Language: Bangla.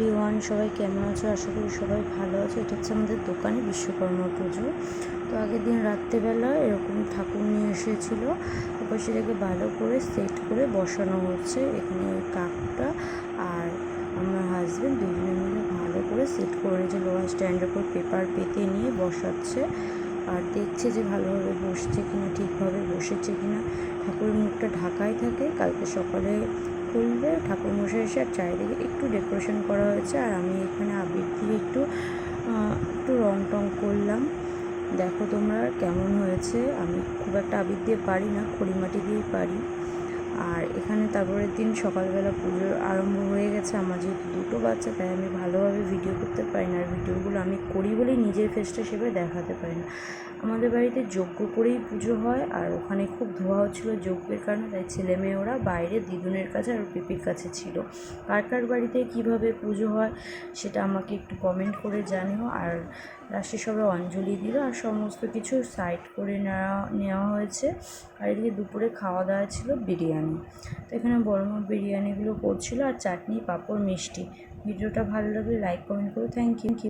এভরিওয়ান, সবাই কেমন আছো? আশা করি সবাই ভালো আছো। এটা হচ্ছে আমাদের দোকানে বিশ্বকর্মা পুজো। তো আগের দিন রাত্রেবেলা এরকম ঠাকুর নিয়ে এসেছিল। তারপর সেটাকে ভালো করে সেট করে বসানো হচ্ছে এখানে ওই কাকটা আর আমার হাজব্যান্ড দুজনে মিলে ভালো করে সেট করে লোহার স্ট্যান্ডের উপর পেপার পেতে নিয়ে বসাচ্ছে। আর দেখছে যে ভালোভাবে বসছে কিনা, ঠিকভাবে বসেছে কিনা। ঠাকুরের মুখটা ঢাকাই থাকে। কালকে সকালে খুলবে ঠাকুর মশাই এসে আর চারিদিকে একটু ডেকোরেশন করা হয়েছে আর আমি এখানে আবির দিয়ে একটু একটু রং টং করলাম। দেখো তোমরা কেমন হয়েছে। আমি খুব একটা আবির দিয়ে পারি না, খড়িমাটি দিয়েই পারি। আর এখানে তারপরের দিন সকালবেলা পুজোর আরম্ভ হয়ে গেছে। আমার যেহেতু দুটো বাচ্চা, তাই আমি ভালোভাবে ভিডিও করতে পারি না। আর ভিডিওগুলো আমি করি বলেই নিজের ফেসটা সেভাবে দেখাতে পারি না। আমাদের বাড়িতে যজ্ঞ করেই পুজো হয়, আর ওখানে খুব ধোয়া হচ্ছিল যজ্ঞের কারণে, তাই ছেলে মেয়ে ওরা বাইরে দিদুনের কাছে আর পিপির কাছে ছিল। কার কার বাড়িতে কীভাবে পুজো হয় সেটা আমাকে একটু কমেন্ট করে জানিও, আর লাস্টে সবাই অঞ্জলি দিল, আর সমস্ত কিছু সাইড করে নেওয়া নেওয়া হয়েছে। আর এদিকে দুপুরে খাওয়া দাওয়া ছিল বিরিয়ানি। তো এখানে বড় মা বিরিয়ানিগুলো করছিল, আর চাটনি, পাঁপড়, মিষ্টি। ভিডিওটা ভালো লাগলে লাইক কমেন্ট করে। Thank you